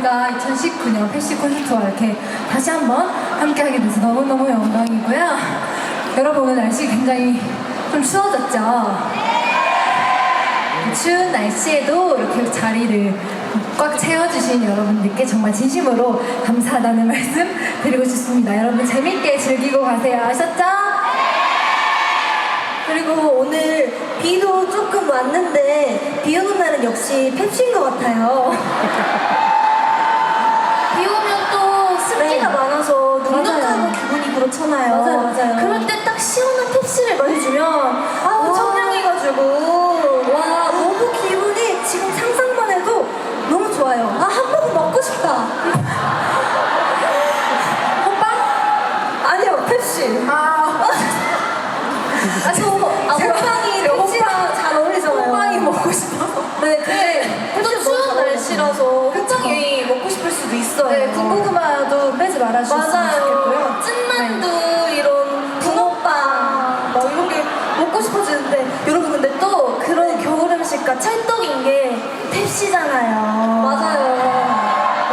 저희가 2019년 펩시 콘서트와 이렇게 다시 한번 함께하게 돼서 너무너무 영광이고요. 여러분 오늘 날씨 굉장히 좀 추워졌죠? 추운 날씨에도 이렇게 자리를 꽉 채워주신 여러분들께 정말 진심으로 감사하다는 말씀 드리고 싶습니다. 여러분 재밌게 즐기고 가세요. 아셨죠? 그리고 오늘 비도 조금 왔는데 비 오는 날은 역시 펩시인 것 같아요. 네. 많아서 눅눅하고 맞아요. 기분이 그렇잖아요. 맞아요, 맞아요. 그럴 때 딱 시원한 펩시를 마셔주면 아우 와. 청량해가지고 와 너무 기분이 지금 상상만 해도 너무 좋아요. 아 hamburger 먹고 싶다. 호빵? 아니요 펩시. 아, 아, 저, 아, 제가- 호빵이 제가 펩시랑 잘 어울리잖아요. 호빵이 먹고 싶어서. 네, 근데 또 펩시 추운 날씨라서 호빵이 먹고 있어요. 네, 군고구마도 빼지 말아주셨으면 좋겠고요. 맞아요. 찐만두 이런 붕어빵 막 이런 게 먹고 싶어지는데 여러분 근데 또 그런 겨울 음식과 찰떡인 게 펩시잖아요. 맞아요.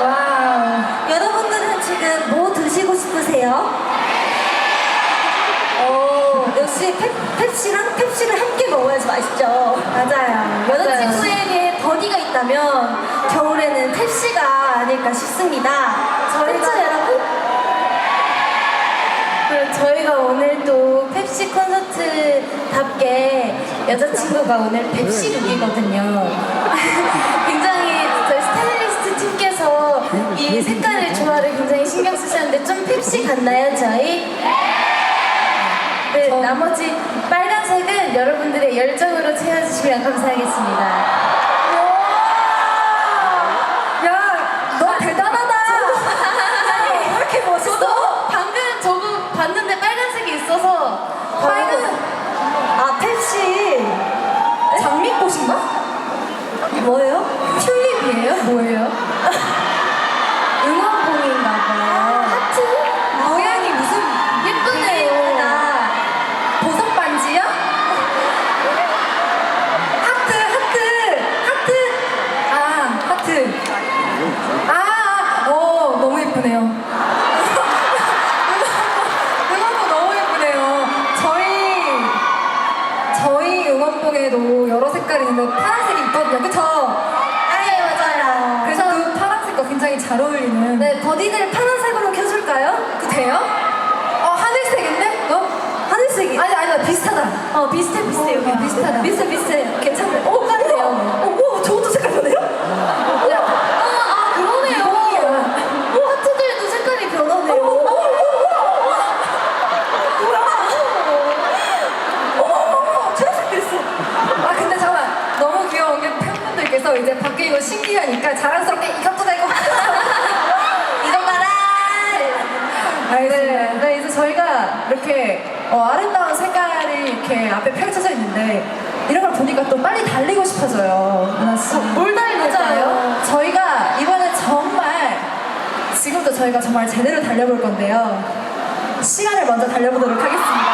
와우. 여러분들은 지금 뭐 드시고 싶으세요? 어, 역시 펩, 펩시랑 펩시를 함께 먹어야지 맛있죠. 맞아요. 여자친구에 게 버디가 있다면 겨울에는 펩시가 아닐까 싶습니다. 저희가- 그쵸, 여러분? 그리고 저희가 오늘 또 펩시 콘서트답게 여자친구가 오늘 펩시 룩이거든요. 굉장히 저희 스타일리스트 팀께서 이 색깔의 조화를 굉장히 신경 쓰셨는데 좀 펩시 같나요, 저희? 네, 나머지 빨간색은 여러분들의 열정으로 채워주시면 감사하겠습니다. 응원봉에도 여러 색깔이 있는데 파란색이 있거든요, 그쵸? 네, 맞아요. 그래서 그 파란색과 굉장히 잘 어울리는. 네, 버디들 파란색으로 켜줄까요? 그 돼요? 어, 하늘색인데? 너? 하늘색이. 아니, 아니, 비슷하다. 어, 비슷해, 비슷해, 여기. 어, 비슷하다. 비슷해, 비슷해. 어, 똑같네요. 어, 오, 저것도 색깔 변해요? 야, 아, 아, 그러네요. 오, 하트들도 색깔이 변하네요. 어머, 초록색 됐어. 아 근데 잠깐 너무 귀여운 게 팬분들께서 이제 이거 신기하니까 자랑스럽게 이것도 다 이거 이거 봐라! 알겠습니다. 네, 네, 이제 저희가 이렇게 어, 아름다운 색깔이 이렇게 앞에 펼쳐져 있는데 이런 걸 보니까 또 빨리 달리고 싶어져요. 은하 씨. 뭘 달릴까요? 저희가 이번에 정말 지금도 저희가 정말 제대로 달려볼 건데요. 시간을 먼저 달려보도록 하겠습니다.